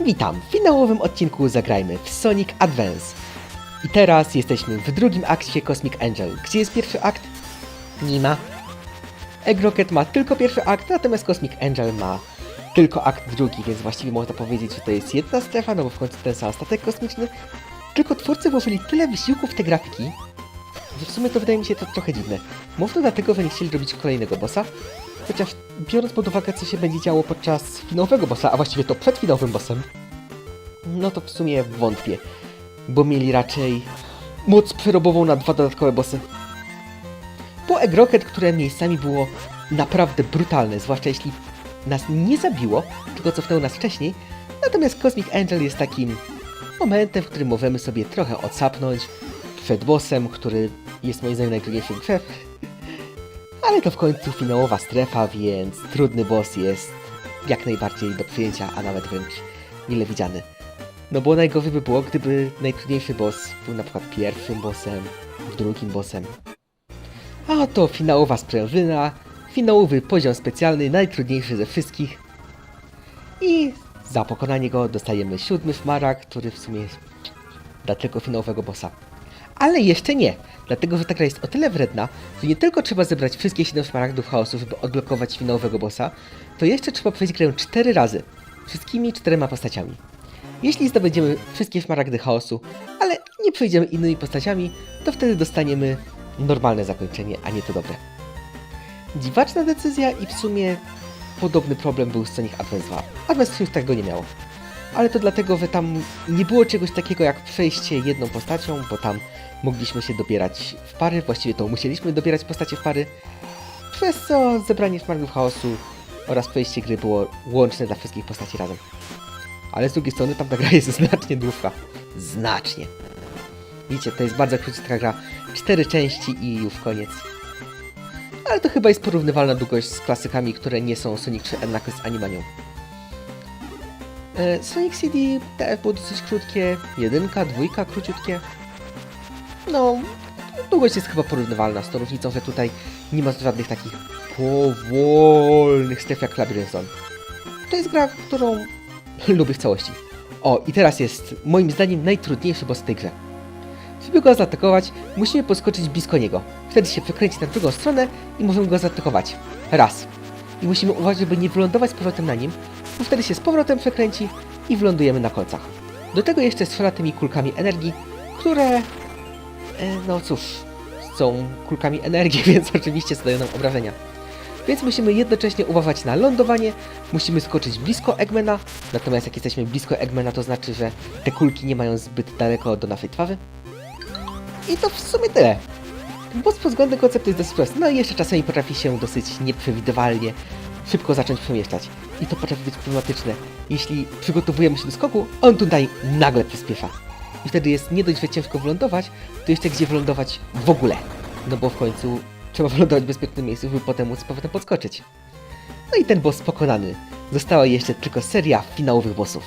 Witam, w finałowym odcinku zagrajmy w Sonic Advance. I teraz jesteśmy w drugim akcie Cosmic Angel. Gdzie jest pierwszy akt? Nie ma. Egg Rocket ma tylko pierwszy akt, natomiast Cosmic Angel ma tylko akt drugi, więc właściwie można powiedzieć, że to jest jedna strefa, no bo w końcu ten sam statek kosmiczny. Tylko twórcy włożyli tyle wysiłku w te grafiki, że w sumie to wydaje mi się to trochę dziwne. Może dlatego, że nie chcieli robić kolejnego bossa, chociaż biorąc pod uwagę, co się będzie działo podczas finałowego bossa, a właściwie to przed finałowym bossem, no to w sumie wątpię, bo mieli raczej moc przerobową na dwa dodatkowe bossy. Po Egg Rocket, które miejscami było naprawdę brutalne, zwłaszcza jeśli nas nie zabiło, tylko cofnęło nas wcześniej, natomiast Cosmic Angel jest takim momentem, w którym możemy sobie trochę odsapnąć przed bossem, który jest moim zdaniem najtrudniejszy w grze, ale to w końcu finałowa strefa, więc trudny boss jest jak najbardziej do przyjęcia, a nawet wręcz mile widziany. No bo najgorzej by było, gdyby najtrudniejszy boss był na przykład pierwszym bossem, drugim bossem. A to finałowa sprężyna, finałowy poziom specjalny, najtrudniejszy ze wszystkich. I za pokonanie go dostajemy siódmy szmarak, który w sumie da tylko finałowego bossa. Ale jeszcze nie, dlatego że ta gra jest o tyle wredna, że nie tylko trzeba zebrać wszystkie 7 szmaragdów chaosu, żeby odblokować finałowego bossa, to jeszcze trzeba przejść grę 4 razy, wszystkimi czterema postaciami. Jeśli zdobędziemy wszystkie szmaragdy chaosu, ale nie przejdziemy innymi postaciami, to wtedy dostaniemy normalne zakończenie, a nie to dobre. Dziwaczna decyzja i w sumie podobny problem był z Sonic Advance 2. Advance 3 tego nie miało. Ale to dlatego, że tam nie było czegoś takiego jak przejście jedną postacią, bo tam mogliśmy się dobierać w pary, właściwie to musieliśmy dobierać postacie w pary, przez co zebranie szmaragdów chaosu oraz przejście gry było łączne dla wszystkich postaci razem. Ale z drugiej strony tamta gra jest znacznie dłuższa. Znacznie. Widzicie, to jest bardzo krótka gra. Cztery części i już koniec. Ale to chyba jest porównywalna długość z klasykami, które nie są Sonic 3 and Knuckles Animanią. E, Sonic CD też było dosyć krótkie, jedynka, dwójka króciutkie. No, długość jest chyba porównywalna z tą różnicą, że tutaj nie ma żadnych takich powolnych stref jak Labyrinth Zone. To jest gra, którą lubię w całości. O, i teraz jest moim zdaniem najtrudniejszy boss w tej grze. Żeby go zaatakować, musimy podskoczyć blisko niego. Wtedy się przekręci na drugą stronę i możemy go zaatakować. Raz. I musimy uważać, żeby nie wylądować z powrotem na nim, bo wtedy się z powrotem przekręci i wylądujemy na końcach. Do tego jeszcze strzela tymi kulkami energii, które... E, no cóż, są kulkami energii, więc oczywiście zadają nam obrażenia. Więc musimy jednocześnie uważać na lądowanie, musimy skoczyć blisko Eggmana, natomiast jak jesteśmy blisko Eggmana, to znaczy, że te kulki nie mają zbyt daleko do naszej twarzy. I to w sumie tyle. Boss pod względem konceptu jest dosyć prosty, no i jeszcze czasami potrafi się dosyć nieprzewidywalnie szybko zacząć przemieszczać. I to potrafi być problematyczne. Jeśli przygotowujemy się do skoku, on tutaj nagle przyspiesza. I wtedy jest nie dość, że ciężko wylądować, to jeszcze gdzie wylądować w ogóle. No bo w końcu trzeba wylądować w bezpiecznym miejscu, żeby potem móc z powrotem podskoczyć. No i ten boss pokonany. Została jeszcze tylko seria finałowych bossów.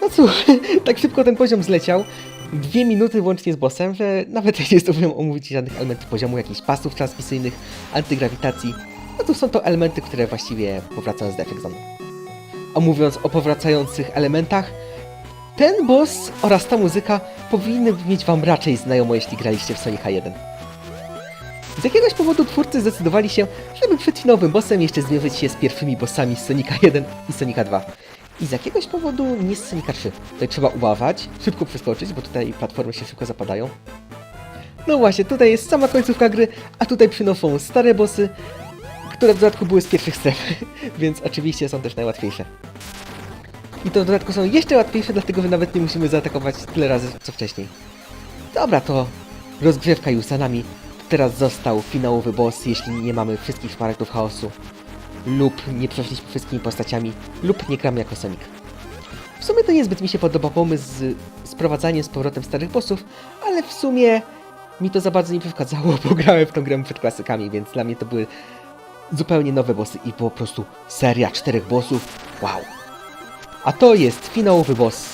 No cóż, tak szybko ten poziom zleciał. Dwie minuty łącznie z bossem, że nawet nie zdążyłem omówić żadnych elementów poziomu, jakichś pasów transmisyjnych, antygrawitacji. No to są to elementy, które właściwie powracają z Defect Zone. A mówiąc o powracających elementach, ten boss oraz ta muzyka powinny mieć wam raczej znajomo, jeśli graliście w Sonica 1. Z jakiegoś powodu twórcy zdecydowali się, żeby przed finałowym bossem jeszcze zmierzyć się z pierwszymi bossami z Sonika 1 i Sonika 2. I z jakiegoś powodu nie z Sonika 3. Tutaj trzeba uważać, szybko przeskoczyć, bo tutaj platformy się szybko zapadają. No właśnie, tutaj jest sama końcówka gry, a tutaj przynoszą stare bossy, które w dodatku były z pierwszych stref, więc oczywiście są też najłatwiejsze. I to w dodatku są jeszcze łatwiejsze, dlatego że nawet nie musimy zaatakować tyle razy co wcześniej. Dobra, to rozgrzewka już za nami. Teraz został finałowy boss, jeśli nie mamy wszystkich szmaragdów chaosu. Lub nie przeszliśmy wszystkimi postaciami, lub nie gramy jako Sonic. W sumie to niezbyt mi się podoba pomysł z sprowadzaniem z powrotem starych bossów, ale w sumie mi to za bardzo nie przeszkadzało, bo grałem w tą grę przed klasykami, więc dla mnie to były zupełnie nowe bossy i po prostu seria czterech bossów. Wow. A to jest finałowy boss,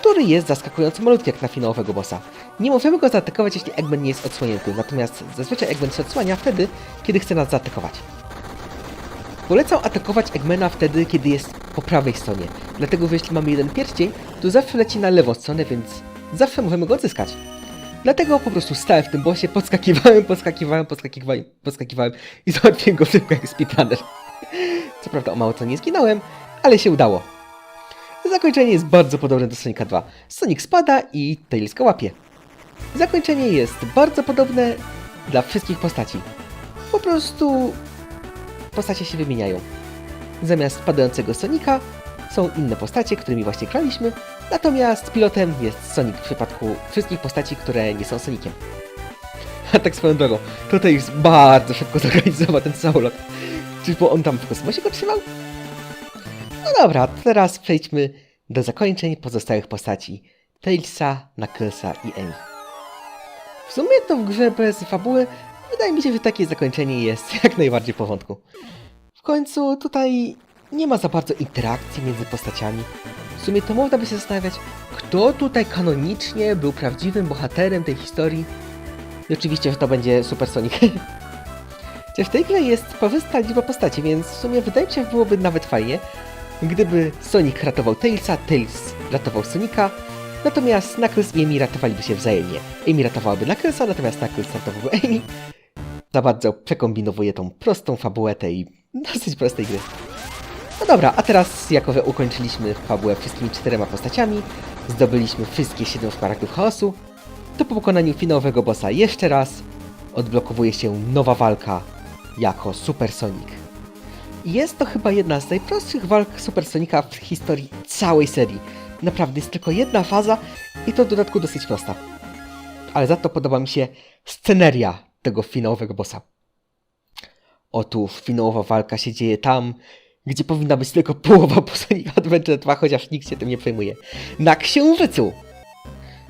który jest zaskakująco malutki jak na finałowego bossa. Nie możemy go zaatakować, jeśli Eggman nie jest odsłonięty, natomiast zazwyczaj Eggman się odsłania wtedy, kiedy chce nas zaatakować. Polecam atakować Eggmana wtedy, kiedy jest po prawej stronie. Dlatego, że jeśli mamy jeden pierścień, to zawsze leci na lewą stronę, więc zawsze możemy go odzyskać. Dlatego po prostu stałem w tym bosie, podskakiwałem, podskakiwałem, podskakiwałem, podskakiwałem i załatwiłem go szybko jak speedrunner. Co prawda o mało co nie zginąłem, ale się udało. Zakończenie jest bardzo podobne do Sonika 2. Sonic spada i Tails go łapie. Zakończenie jest bardzo podobne dla wszystkich postaci. Po prostu postacie się wymieniają. Zamiast padającego Sonika są inne postacie, którymi właśnie graliśmy, natomiast pilotem jest Sonic w przypadku wszystkich postaci, które nie są Soniciem. A tak swoją drogą, to Tails bardzo szybko zorganizował ten samolot. Czyżby on tam w kosmosie go trzymał? No dobra, teraz przejdźmy do zakończeń pozostałych postaci. Tailsa, Knucklesa i Amy. W sumie to w grze bez fabuły wydaje mi się, że takie zakończenie jest jak najbardziej w porządku. W końcu tutaj nie ma za bardzo interakcji między postaciami. W sumie to można by się zastanawiać, kto tutaj kanonicznie był prawdziwym bohaterem tej historii. I oczywiście, że to będzie Super Sonic. Chociaż w tej grze jest powysta liczba postaci, więc w sumie wydaje mi się, że byłoby nawet fajnie, gdyby Sonic ratował Tailsa, Tails ratował Sonika, natomiast Knuckles i Amy ratowaliby się wzajemnie. Amy ratowałaby Knucklesa, natomiast Knuckles ratowałby Amy. Za bardzo przekombinowuje tą prostą fabułę tej dosyć prostej gry. No dobra, a teraz jako że ukończyliśmy fabułę wszystkimi czterema postaciami, zdobyliśmy wszystkie 7 szmaragdów chaosu, to po pokonaniu finałowego bossa jeszcze raz odblokowuje się nowa walka jako Super Sonic. Jest to chyba jedna z najprostszych walk Super Sonika w historii całej serii. Naprawdę jest tylko jedna faza i to w dodatku dosyć prosta. Ale za to podoba mi się sceneria tego finałowego bossa. Otóż finałowa walka się dzieje tam, gdzie powinna być tylko połowa po Sonic Adventure 2, chociaż nikt się tym nie przejmuje. Na Księżycu!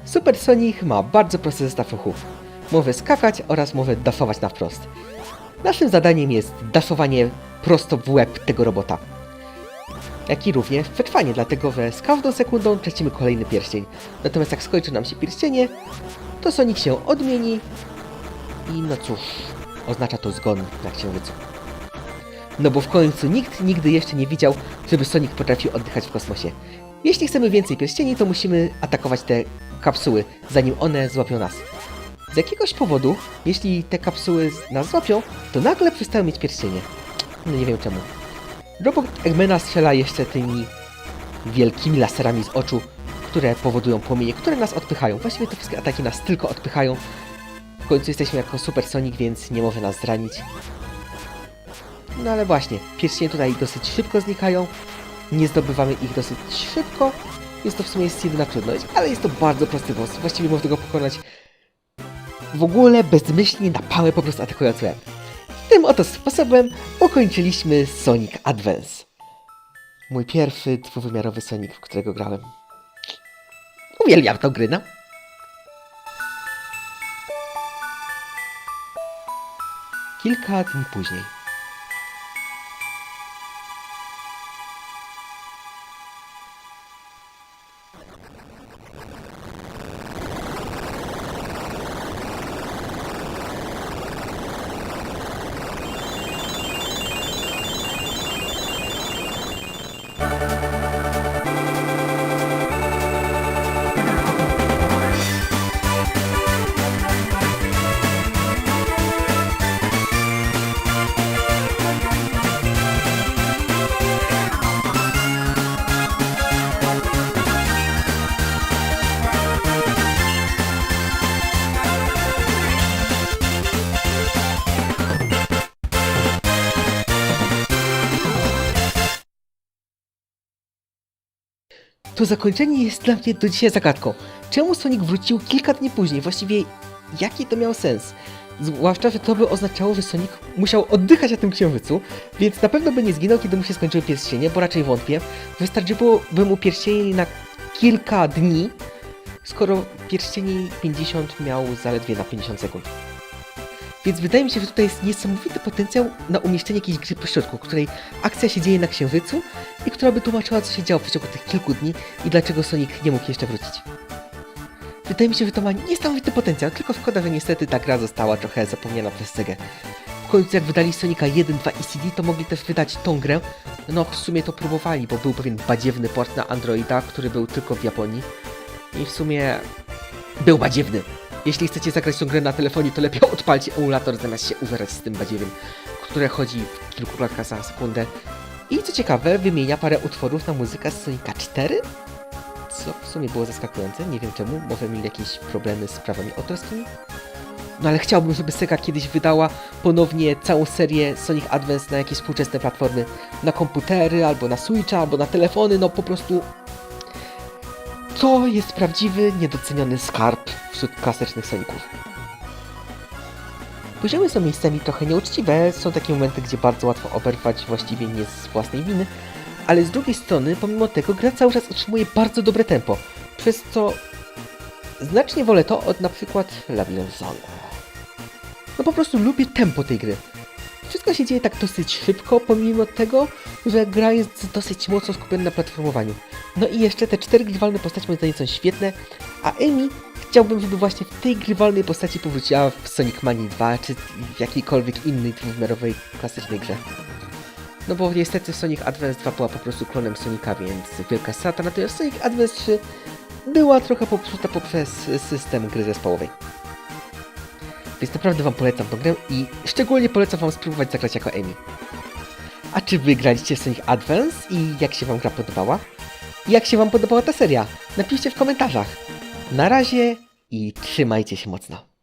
Super Sonic ma bardzo prosty zestaw ruchów. Może skakać oraz może daszować na wprost. Naszym zadaniem jest daszowanie prosto w łeb tego robota. Jak i również przetrwanie, dlatego że z każdą sekundą tracimy kolejny pierścień. Natomiast jak skończy nam się pierścienie, to Sonic się odmieni i no cóż, oznacza to zgon na księżycu. No bo w końcu nikt nigdy jeszcze nie widział, żeby Sonic potrafił oddychać w kosmosie. Jeśli chcemy więcej pierścieni, to musimy atakować te kapsuły, zanim one złapią nas. Z jakiegoś powodu, jeśli te kapsuły nas złapią, to nagle przestają mieć pierścienie. No nie wiem czemu. Robot Eggmana strzela jeszcze tymi wielkimi laserami z oczu, które powodują płomienie, które nas odpychają. Właściwie te wszystkie ataki nas tylko odpychają. W końcu jesteśmy jako Super Sonic, więc nie może nas zranić. No ale właśnie, pierścienie tutaj dosyć szybko znikają. Nie zdobywamy ich dosyć szybko. Jest to w sumie jest jedyna trudność, ale jest to bardzo prosty boss. Właściwie można go pokonać w ogóle bezmyślnie na pałę po prostu atakując łeb. Tym oto sposobem ukończyliśmy Sonic Advance. Mój pierwszy dwuwymiarowy Sonic, w którego grałem. Uwielbiam tą grę, no. Kilka dni później. To zakończenie jest dla mnie do dzisiaj zagadką. Czemu Sonic wrócił kilka dni później? Właściwie jaki to miał sens? Zwłaszcza, że to by oznaczało, że Sonic musiał oddychać na tym księżycu, więc na pewno by nie zginął, kiedy mu się skończyły pierścienie, bo raczej wątpię. Wystarczyłoby mu pierścieni na kilka dni, skoro pierścieni 50 miał zaledwie na 50 sekund. Więc wydaje mi się, że tutaj jest niesamowity potencjał na umieszczenie jakiejś gry pośrodku, której akcja się dzieje na księżycu i która by tłumaczyła, co się działo w przeciągu tych kilku dni i dlaczego Sonic nie mógł jeszcze wrócić. Wydaje mi się, że to ma niesamowity potencjał, tylko szkoda, że niestety ta gra została trochę zapomniana przez Segę. W końcu jak wydali Sonika 1, 2 i CD, to mogli też wydać tą grę, No w sumie to próbowali, bo był pewien badziewny port na Androida, który był tylko w Japonii. I w sumie był badziewny. Jeśli chcecie zagrać tą grę na telefonie, to lepiej odpalcie emulator zamiast się uwierać z tym badziewiem, które chodzi w kilku klatkach za sekundę. I co ciekawe, wymienia parę utworów na muzykę z Sonika 4? Co w sumie było zaskakujące, nie wiem czemu, może mieli jakieś problemy z prawami autorskimi? No ale chciałbym, żeby Sega kiedyś wydała ponownie całą serię Sonic Advance na jakieś współczesne platformy. Na komputery, albo na Switcha, albo na telefony, no po prostu... To jest prawdziwy, niedoceniony skarb wśród klasycznych Soniców. Poziomy są miejscami trochę nieuczciwe, są takie momenty, gdzie bardzo łatwo oberwać właściwie nie z własnej winy, ale z drugiej strony, pomimo tego, gra cały czas utrzymuje bardzo dobre tempo, przez co znacznie wolę to od na przykład Labyrinth Zone. No po prostu lubię tempo tej gry. Wszystko się dzieje tak dosyć szybko, pomimo tego, że gra jest dosyć mocno skupiona na platformowaniu. No i jeszcze te cztery grywalne postacie moim zdaniem są świetne, a Amy chciałbym, żeby właśnie w tej grywalnej postaci powróciła w Sonic Mania 2, czy w jakiejkolwiek innej dwuwymiarowej klasycznej grze. No bo niestety Sonic Advance 2 była po prostu klonem Sonika, więc wielka strata, natomiast Sonic Advance 3 była trochę popsuta poprzez system gry zespołowej. Więc naprawdę wam polecam tę grę i szczególnie polecam wam spróbować zagrać jako Amy. A czy wy graliście w Sonic Advance i jak się wam gra podobała? I jak się wam podobała ta seria? Napiszcie w komentarzach. Na razie i trzymajcie się mocno.